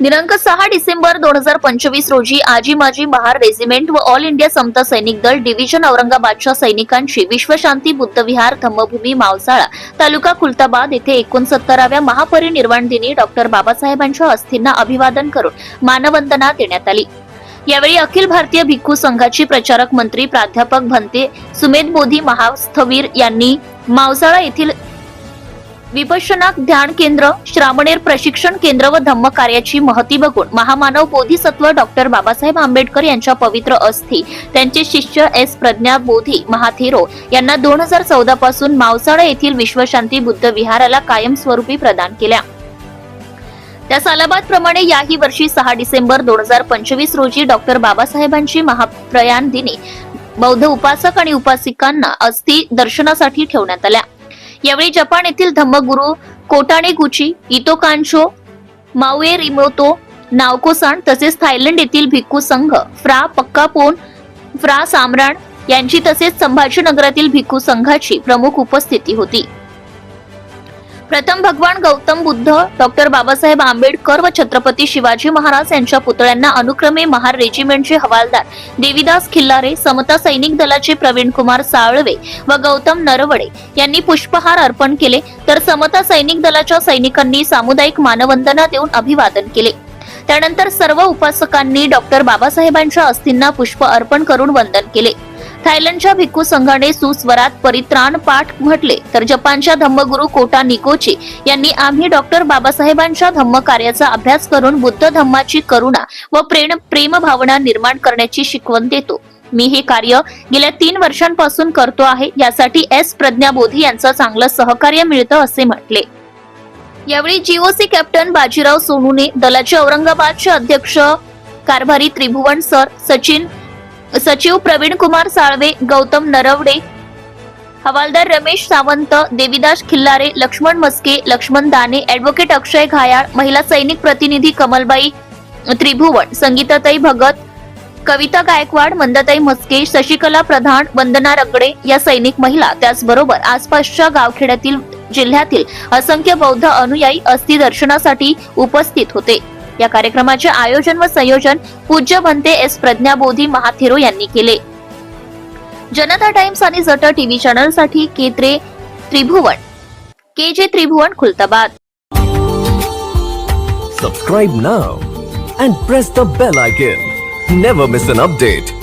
दिनांक सहा डिसेंबर दोन हजार पंचवीस रोजी आजी माजी महार रेजिमेंट व ऑल इंडिया समता सैनिक दल डिव्हिजन औरंगाबादच्या सैनिकांची विश्वशांती बुद्धविहार धम्मभूमी मावसाळा तालुका खुलताबाद येथे एकोणसत्तराव्या महापरिनिर्वाण दिनी डॉक्टर बाबासाहेबांच्या अस्थींना अभिवादन करून मानवंदना देण्यात आली. यावेळी अखिल भारतीय भिक्खू संघाची प्रचारक मंत्री प्राध्यापक भंते सुमेध बोधी महास्थवीर यांनी मावसाळा येथील विपश्यनाक ध्यान केंद्र श्रामणेर प्रशिक्षण केंद्र व धम्म कार्याची महती बघून महामानव बोधिसत्व डॉक्टर बाबासाहेब आंबेडकर यांच्या पवित्र अस्थी त्यांचे शिष्य एस. प्रज्ञा बोधी महाथेरो यांना दोन हजार चौदा पासून मावसाळा येथील विश्वशांती बुद्ध विहाराला कायमस्वरूपी प्रदान केल्या. त्या सालाबाद याही वर्षी सहा डिसेंबर दोन हजार पंचवीस रोजी डॉक्टर बाबासाहेबांची महाप्रयाण दिनी बौद्ध उपासक आणि उपासिकांना अस्थी दर्शनासाठी ठेवण्यात आल्या. यावेळी जपान येथील धम्मगुरु कोटाणे गुची इतो कांशो माउए रिमोतो नावकोसान तसेच थायलंड येथील भिक्खू संघ फ्रा पक्कापोन फ्रा सामराण यांची तसेच संभाजीनगरातील भिक्खू संघाची प्रमुख उपस्थिती होती. प्रथम भगवान गौतम बुद्ध डॉक्टर बाबासाहेब आंबेडकर व छत्रपती शिवाजी महाराज यांच्या पुतळ्यांना अनुक्रमे महार रेजिमेंटचे हवालदार देवीदास खिल्लारे समता सैनिक दलाचे प्रवीण कुमार साळवे व गौतम नरवडे यांनी पुष्पहार अर्पण केले. तर समता सैनिक दलाच्या सैनिकांनी सामुदायिक मानवंदना देऊन अभिवादन केले. त्यानंतर सर्व उपासकांनी डॉक्टर बाबासाहेबांच्या अस्थींना पुष्प अर्पण करून वंदन केले. थायलंडच्या भिक्खू संघाने सुस्वरात परित्राण पाठ म्हटले. तर जपानच्या धम्मगुरू कोटा निकोची यांनी आम्ही डॉक्टर बाबासाहेबांच्या धम्म कार्याचा अभ्यास करून बुद्ध धम्माची करुणा व प्रेम प्रेम भावना निर्माण करण्याची शिकवण देतो. मी हे कार्य गेल्या तीन वर्षांपासून करतो आहे. यासाठी एस. प्रज्ञा बोधी यांचं चांगलं सहकार्य मिळतं असे म्हटले. यावेळी जीओसी कॅप्टन बाजीराव सोनूने दलाचे औरंगाबादचे अध्यक्ष कारभारी त्रिभुवन सर सचिन सचिव प्रवीण कुमार साळवे गौतम नरवडे हवालदार रमेश सावंत देविदास खिल्लारे लक्ष्मण मस्के लक्ष्मण दाने ऍडव्होकेट अक्षय घायाळ महिला सैनिक प्रतिनिधी कमलबाई त्रिभुवन संगीताताई भगत कविता गायकवाड मंदताई मस्के शशिकला प्रधान वंदना रगडे या सैनिक महिला त्याचबरोबर आसपासच्या गावखेड्यातील जिल्ह्यातील असंख्य बौद्ध अनुयायी अस्थि दर्शनासाठी उपस्थित होते. या कार्यक्रमाचे आयोजन व संयोजन पूज्य भंते एस प्रज्ञाबोधी महाथेरो यांनी केले. जनता टाइम्स आणि जट TV चॅनलसाठी केत्रे Tribhuvan. K J Tribhuvan Khultabad. Subscribe now and press the bell icon never miss an update